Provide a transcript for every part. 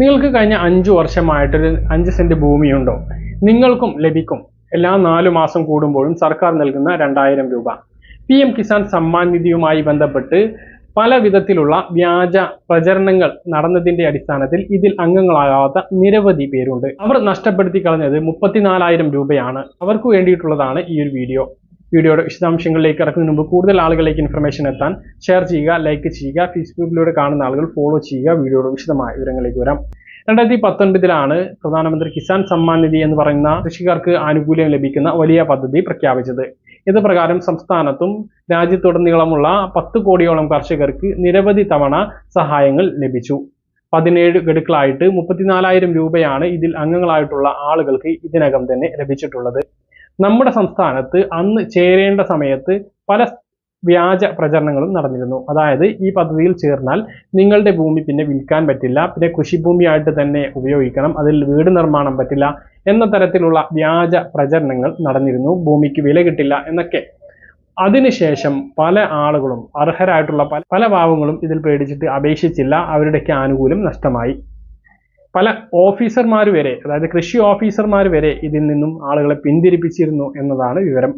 നിങ്ങൾക്ക് കഴിഞ്ഞ അഞ്ചു വർഷമായിട്ടൊരു അഞ്ച് സെന്റ് ഭൂമിയുണ്ടോ? നിങ്ങൾക്കും ലഭിക്കും. എല്ലാ നാലു മാസം കൂടുമ്പോഴും സർക്കാർ നൽകുന്ന രണ്ടായിരം രൂപ. പി എം കിസാൻ സമ്മാൻ നിധിയുമായി ബന്ധപ്പെട്ട് പല വിധത്തിലുള്ള വ്യാജ പ്രചരണങ്ങൾ നടന്നതിന്റെ അടിസ്ഥാനത്തിൽ ഇതിൽ അംഗങ്ങളാകാത്ത നിരവധി പേരുണ്ട്. അവർ നഷ്ടപ്പെടുത്തി കളഞ്ഞത് മുപ്പത്തിനാലായിരം രൂപയാണ്. അവർക്ക് വേണ്ടിയിട്ടുള്ളതാണ് ഈ ഒരു വീഡിയോ. വീഡിയോയുടെ വിശദാംശങ്ങളിലേക്ക് ഇറക്കുന്നതിന് മുമ്പ് കൂടുതൽ ആളുകളിലേക്ക് ഇൻഫർമേഷൻ എത്താൻ ഷെയർ ചെയ്യുക ലൈക്ക് ചെയ്യുക ഫേസ്ബുക്കിലൂടെ കാണുന്ന ആളുകൾ ഫോളോ ചെയ്യുക വീഡിയോയുടെ വിശദമായ വിവരങ്ങളിലേക്ക് വരാം. രണ്ടായിരത്തി പത്തൊൻപതിലാണ് പ്രധാനമന്ത്രി കിസാൻ സമ്മാൻ നിധി എന്ന് പറയുന്ന കൃഷിക്കാർക്ക് ആനുകൂല്യം ലഭിക്കുന്ന വലിയ പദ്ധതി പ്രഖ്യാപിച്ചത്. ഇത് പ്രകാരം സംസ്ഥാനത്തും രാജ്യത്തുടനീളമുള്ള പത്ത് കോടിയോളം കർഷകർക്ക് നിരവധി തവണ സഹായങ്ങൾ ലഭിച്ചു. പതിനേഴ് ഗഡുക്കളായിട്ട് മുപ്പത്തിനാലായിരം രൂപയാണ് ഇതിൽ അംഗങ്ങളായിട്ടുള്ള ആളുകൾക്ക് ഇതിനകം തന്നെ ലഭിച്ചിട്ടുള്ളത്. നമ്മുടെ സംസ്ഥാനത്ത് അന്ന് ചേരേണ്ട സമയത്ത് പല വ്യാജ പ്രചരണങ്ങളും നടന്നിരുന്നു. അതായത് ഈ പദ്ധതിയിൽ ചേർന്നാൽ നിങ്ങളുടെ ഭൂമി പിന്നെ വിൽക്കാൻ പറ്റില്ല പിന്നെ കൃഷിഭൂമിയായിട്ട് തന്നെ ഉപയോഗിക്കണം അതിൽ വീട് നിർമ്മാണം പറ്റില്ല എന്ന തരത്തിലുള്ള വ്യാജ പ്രചരണങ്ങൾ നടന്നിരുന്നു. ഭൂമിക്ക് വില കിട്ടില്ല എന്നൊക്കെ. അതിനുശേഷം പല ആളുകളും അർഹരായിട്ടുള്ള പല പല പാവങ്ങളും ഇതിൽ പേടിച്ചിട്ട് അപേക്ഷിച്ചില്ല. അവരുടെയൊക്കെ ആനുകൂല്യം നഷ്ടമായി. പല ഓഫീസർമാർ വരെ അതായത് കൃഷി ഓഫീസർമാർ വരെ ഇതിൽ നിന്നും ആളുകളെ പിന്തിരിപ്പിച്ചിരുന്നു എന്നതാണ് വിവരം.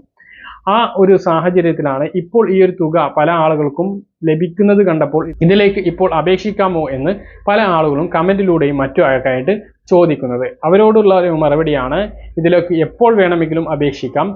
ആ ഒരു സാഹചര്യത്തിലാണ് ഇപ്പോൾ ഈ ഒരു തുക പല ആളുകൾക്കും ലഭിക്കുന്നത് കണ്ടപ്പോൾ ഇതിലേക്ക് ഇപ്പോൾ അപേക്ഷിക്കാമോ എന്ന് പല ആളുകളും കമന്റിലൂടെയും മറ്റും ആയിട്ട് ചോദിക്കുന്നത്. അവരോടുള്ള ഒരു മറുപടിയാണ് ഇതിലേക്ക് എപ്പോൾ വേണമെങ്കിലും അപേക്ഷിക്കാം.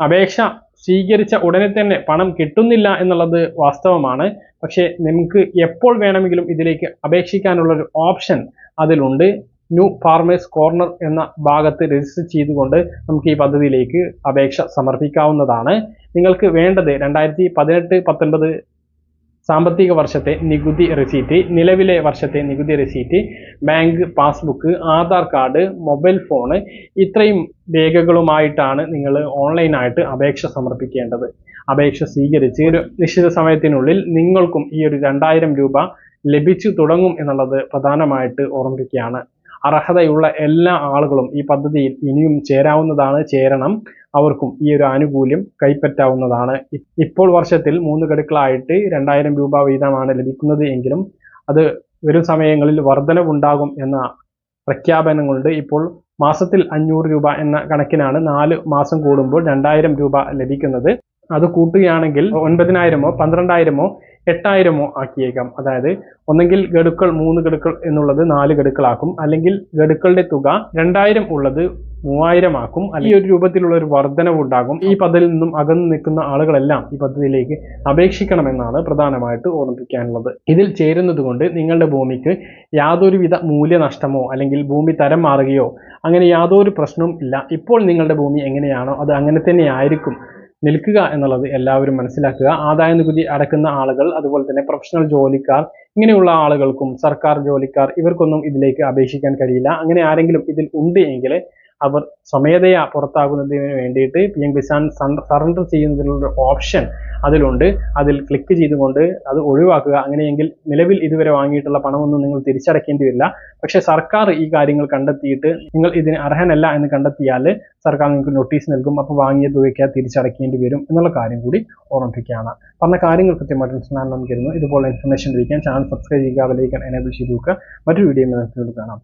അപേക്ഷ സ്വീകരിച്ച ഉടനെ തന്നെ പണം കിട്ടുന്നില്ല എന്നുള്ളത് വാസ്തവമാണ്. പക്ഷേ നിങ്ങൾക്ക് എപ്പോൾ വേണമെങ്കിലും ഇതിലേക്ക് അപേക്ഷിക്കാനുള്ള ഒരു ഓപ്ഷൻ അതിലുണ്ട്. ന്യൂ ഫാർമേഴ്സ് കോർണർ എന്ന ഭാഗത്ത് രജിസ്റ്റർ ചെയ്തുകൊണ്ട് നമുക്ക് ഈ പദ്ധതിയിലേക്ക് അപേക്ഷ സമർപ്പിക്കാവുന്നതാണ്. നിങ്ങൾക്ക് വേണ്ടത് രണ്ടായിരത്തി പതിനെട്ട് പത്തൊൻപത് സാമ്പത്തിക വർഷത്തെ നികുതി റെസീറ്റ് നിലവിലെ വർഷത്തെ നികുതി receipt bank passbook Aadhaar card mobile phone ഇത്രയും രേഖകളുമായിട്ടാണ് നിങ്ങൾ ഓൺലൈനായിട്ട് അപേക്ഷ സമർപ്പിക്കേണ്ടത്. അപേക്ഷ സ്വീകരിച്ച് ഒരു നിശ്ചിത സമയത്തിനുള്ളിൽ നിങ്ങൾക്കും ഈ ഒരു രണ്ടായിരം രൂപ ലഭിച്ചു തുടങ്ങും എന്നുള്ളത് പ്രധാനമായിട്ട് ഓർമ്മിപ്പിക്കുകയാണ്. അർഹതയുള്ള എല്ലാ ആളുകളും ഈ പദ്ധതിയിൽ ഇനിയും ചേരാവുന്നതാണ് ചേരണം. അവർക്കും ഈ ഒരു ആനുകൂല്യം കൈപ്പറ്റാവുന്നതാണ്. ഇപ്പോൾ വർഷത്തിൽ മൂന്ന് ഗഡുക്കളായിട്ട് രണ്ടായിരം രൂപ വീതമാണ് ലഭിക്കുന്നത് എങ്കിലും അത് വരും സമയങ്ങളിൽ വർധനവുണ്ടാകും എന്ന പ്രഖ്യാപനം കൊണ്ട് ഇപ്പോൾ മാസത്തിൽ അഞ്ഞൂറ് രൂപ എന്ന കണക്കിനാണ് നാല് മാസം കൂടുമ്പോൾ രണ്ടായിരം രൂപ ലഭിക്കുന്നത്. അത് കൂട്ടുകയാണെങ്കിൽ ഒൻപതിനായിരമോ പന്ത്രണ്ടായിരമോ എട്ടായിരമോ ആക്കിയേക്കാം. അതായത് ഒന്നെങ്കിൽ ഗഡുക്കൾ മൂന്ന് ഗഡുക്കൾ എന്നുള്ളത് നാല് ഗഡുക്കളാക്കും. അല്ലെങ്കിൽ ഗഡുക്കളുടെ തുക രണ്ടായിരം ഉള്ളത് മൂവായിരം ആക്കും അല്ലെങ്കിൽ ഒരു രൂപത്തിലുള്ള ഒരു വർധനവ് ഉണ്ടാകും. ഈ പദ്ധതിയിൽ നിന്നും അകന്നു നിൽക്കുന്ന ആളുകളെല്ലാം ഈ പദ്ധതിയിലേക്ക് അപേക്ഷിക്കണമെന്നാണ് പ്രധാനമായിട്ട് ഓർമ്മിപ്പിക്കാനുള്ളത്. ഇതിൽ ചേരുന്നതുകൊണ്ട് നിങ്ങളുടെ ഭൂമിക്ക് യാതൊരുവിധ മൂല്യനഷ്ടമോ അല്ലെങ്കിൽ ഭൂമി തരം മാറുകയോ അങ്ങനെ യാതൊരു പ്രശ്നവും ഇല്ല. ഇപ്പോൾ നിങ്ങളുടെ ഭൂമി എങ്ങനെയാണോ അത് അങ്ങനെ തന്നെ ആയിരിക്കും. നിൽക്കുക എന്നുള്ളത് എല്ലാവരും മനസ്സിലാക്കുക. ആദായ നികുതി അടക്കുന്ന ആളുകൾ അതുപോലെ തന്നെ പ്രൊഫഷണൽ ജോലിക്കാർ ഇങ്ങനെയുള്ള ആളുകൾക്കും സർക്കാർ ജോലിക്കാർ ഇവർക്കൊന്നും ഇതിലേക്ക് അപേക്ഷിക്കാൻ കഴിയില്ല. അങ്ങനെ ആരെങ്കിലും ഇതിൽ ഉണ്ട് എങ്കിൽ അവർ സ്വമേധയാ പുറത്താകുന്നതിന് വേണ്ടിയിട്ട് പി എം കിസാൻ സറണ്ടർ ചെയ്യുന്നതിനുള്ള ഓപ്ഷൻ അതിലുണ്ട്. അതിൽ ക്ലിക്ക് ചെയ്തുകൊണ്ട് അത് ഒഴിവാക്കുക. അങ്ങനെയെങ്കിൽ നിലവിൽ ഇതുവരെ വാങ്ങിയിട്ടുള്ള പണമൊന്നും നിങ്ങൾ തിരിച്ചടക്കേണ്ടി വരില്ല പക്ഷേ സർക്കാർ ഈ കാര്യങ്ങൾ കണ്ടെത്തിയിട്ട് നിങ്ങൾ ഇതിന് അർഹനല്ല എന്ന് കണ്ടെത്തിയാൽ സർക്കാർ നിങ്ങൾക്ക് നോട്ടീസ് നൽകും. അപ്പോൾ വാങ്ങിയ തുകയ്ക്ക് തിരിച്ചടക്കേണ്ടി വരും എന്നുള്ള കാര്യം കൂടി ഓർമ്മിപ്പിക്കുകയാണ്. പറഞ്ഞ കാര്യങ്ങൾ കൃത്യമായിട്ട് മനസ്സിലാക്കാൻ നമുക്കിരുന്നു ഇതുപോലെ ഇൻഫർമേഷൻ ലഭിക്കാൻ ചാനൽ സബ്സ്ക്രൈബ് ചെയ്യുക വിലയിക്കാൻ എനേബിൾ ചെയ്ത് നോക്കുക മറ്റൊരു വീഡിയോ കാണാം.